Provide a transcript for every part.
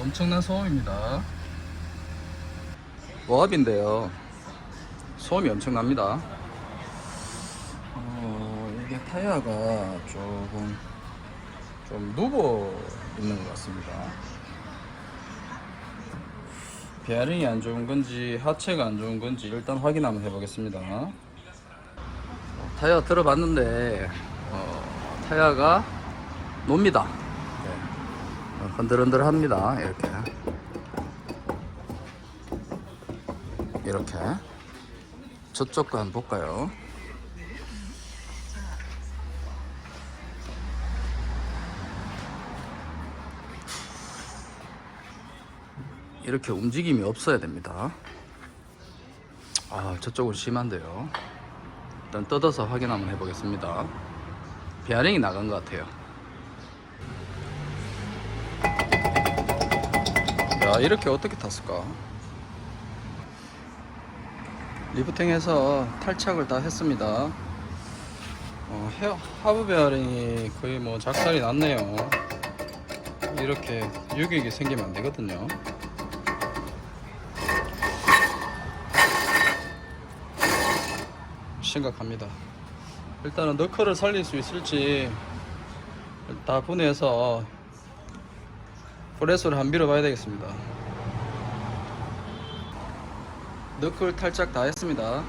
엄청난 소음입니다. 워업인데요. 소음이 엄청납니다. 어, 이게 타이어가 조금 좀 누워 있는 것 같습니다. 베어링이 안 좋은 건지 하체가 안 좋은 건지 일단 확인 한번 해보겠습니다. 타이어 들어봤는데 어, 타이어가 놉니다. 네. 어, 흔들흔들합니다. 이렇게 이렇게 저쪽 거 한번 볼까요? 이렇게 움직임이 없어야 됩니다. 아, 저쪽은 심한데요. 일단 뜯어서 확인 한번 해보겠습니다. 베어링이 나간 것 같아요. 야, 이렇게 어떻게 탔을까? 리프팅해서 탈착을 다 했습니다. 어, 하부 베어링이 거의 뭐 작살이 났네요. 이렇게 유격이 생기면 안 되거든요. 심각합니다. 일단은 너클을 살릴 수 있을지 다 분해해서 프레스를 한 밀어봐야 되겠습니다. 너클 탈착 다 했습니다.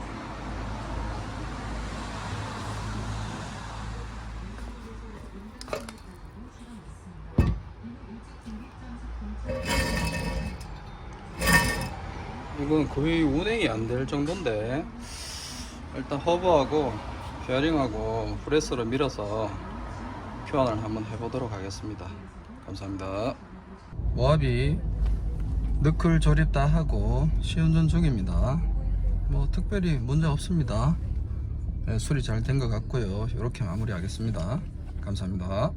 이건 거의 운행이 안 될 정도인데 일단 허브하고 베어링하고 프레스로 밀어서 교환을 한번 해보도록 하겠습니다. 감사합니다. 모압이 너클 조립 다 하고 시운전 중입니다. 뭐 특별히 문제 없습니다. 네, 수리 잘 된 것 같고요. 이렇게 마무리 하겠습니다. 감사합니다.